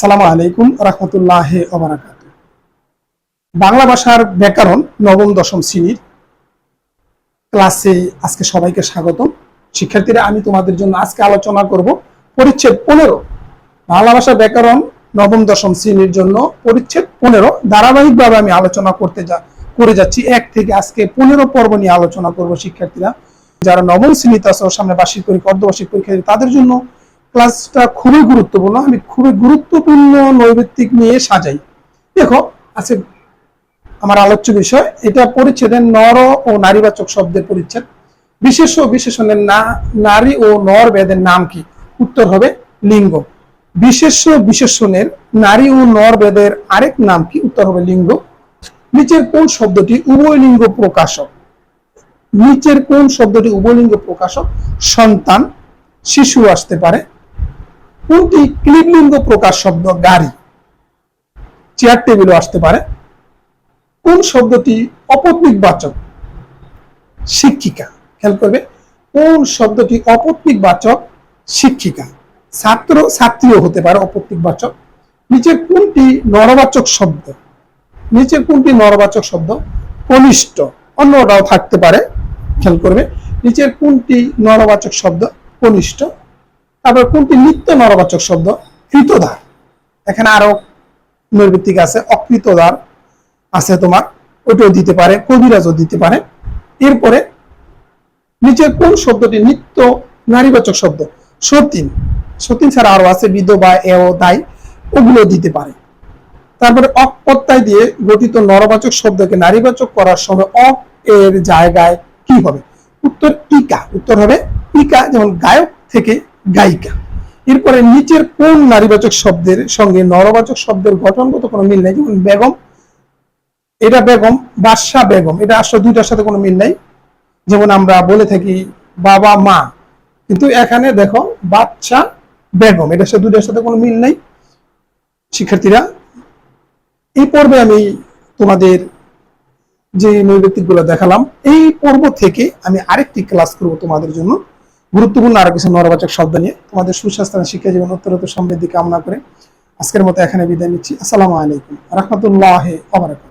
আসসালামু আলাইকুম রহমতুল্লাহ বাংলা ভাষার ব্যাকরণ নবম, দশম শ্রেণির ক্লাসে আজকে সবাইকে স্বাগতম। শিক্ষার্থীরা, আমি তোমাদের জন্য আজকে আলোচনা করব পরিচ্ছেদ পনেরো। বাংলা ভাষার ব্যাকরণ নবম, দশম শ্রেণির জন্য পরিচ্ছেদ পনেরো। ধারাবাহিকভাবে আমি আলোচনা করতে যা করে যাচ্ছি। এক থেকে আজকে পনেরো পর্ব নিয়ে আলোচনা করব শিক্ষার্থীরা। যারা নবম শ্রেণীতে আছে সামনে বার্ষিক পরীক্ষা, অর্ধবার্ষিক পরীক্ষা তাদের জন্য ক্লাসটা খুবই গুরুত্বপূর্ণ, আমি খুবই গুরুত্বপূর্ণ নৈবেত্তিক নিয়ে সাজাই। দেখো আছে আমার আলোচ্য বিষয়, এটা পরিচ্ছেদের নর ও নারীবাচক শব্দের পরিচ্ছেদ। বিশেষ ও বিশেষণের না, নারী ও নর বেদের নাম কি? উত্তর হবে লিঙ্গ। বিশেষ বিশেষণের নারী ও নর বেদের আরেক নাম কি? উত্তর হবে লিঙ্গ। নিচের কোন শব্দটি উভয় লিঙ্গ প্রকাশক? নিচের কোন শব্দটি উভয় লিঙ্গ প্রকাশক? সন্তান, শিশু আসতে পারে। কোনটি ক্লিবলিঙ্গ প্রকাশ শব্দ গাড়ি। চেয়ার টেবিলও আসতে পারে। কোন শব্দটি অপত্নিক বাচক শিক্ষিকা। খেয়াল করবে, কোন শব্দটি অপত্নিক বাচক শিক্ষিকা। ছাত্র, ছাত্রীও হতে পারে অপত্নিক বাচক নিচের কোনটি নরবাচক শব্দ? নিচের কোনটি নরবাচক শব্দ? কনিষ্ঠ। অন্যটাও থাকতে পারে। খেয়াল করবে নিচের কোনটি নরবাচক শব্দ? কনিষ্ঠ। তারপর কোনটি নিত্য নরবাচক শব্দ? কৃতদার এখানে আরও নৈর্ভিত্তিক আছে অকৃতদার আছে তোমার ওটাও দিতে পারে, কবিরাজও দিতে পারে। এরপরে নিচের কোন শব্দটি নিত্য নারীবাচক শব্দ? সতীন। সতীন ছাড়া আরও আছে, বিধবা, এও দায় ওগুলো দিতে পারে। তারপরে অক প্রত্যয় দিয়ে গঠিত নরবাচক শব্দকে নারীবাচক করার সময় অক এর জায়গায় কি হবে? উত্তর ইকা। উত্তর হবে ইকা, যেমন গায়ক থেকে গায়িকা। এরপরে নিচের কোন নারীবাচক শব্দের সঙ্গে নরবাচক শব্দের গঠনগত কোনো মিল নেই? যেমন বেগম, এটা বেগম বাদশা বেগম, এটা আসলে দুইটার সাথে কোনো মিল নাই। যেমন আমরা বলে থাকি বাবা, মা। কিন্তু এখানে দেখো বাচ্চা বেগম এটার সাথে দুইটার সাথে কোনো মিল নাই। শিক্ষার্থীরা, এই পর্বে আমি তোমাদের যে নৈবেদিকগুলো দেখালাম, এই পর্ব থেকে আমি আরেকটি ক্লাস করব তোমাদের জন্য। গুরুত্বপূর্ণ আরও কিছু নরবাচক শব্দ নিয়ে তোমাদের সুস্বাস্থ্য, শিক্ষা জীবন, উত্তরোত্তর সমৃদ্ধি কামনা করে আজকের মতো এখানে বিদায় নিচ্ছি। আসসালামু আলাইকুম। রহমতুল্লাহ আবরাকাত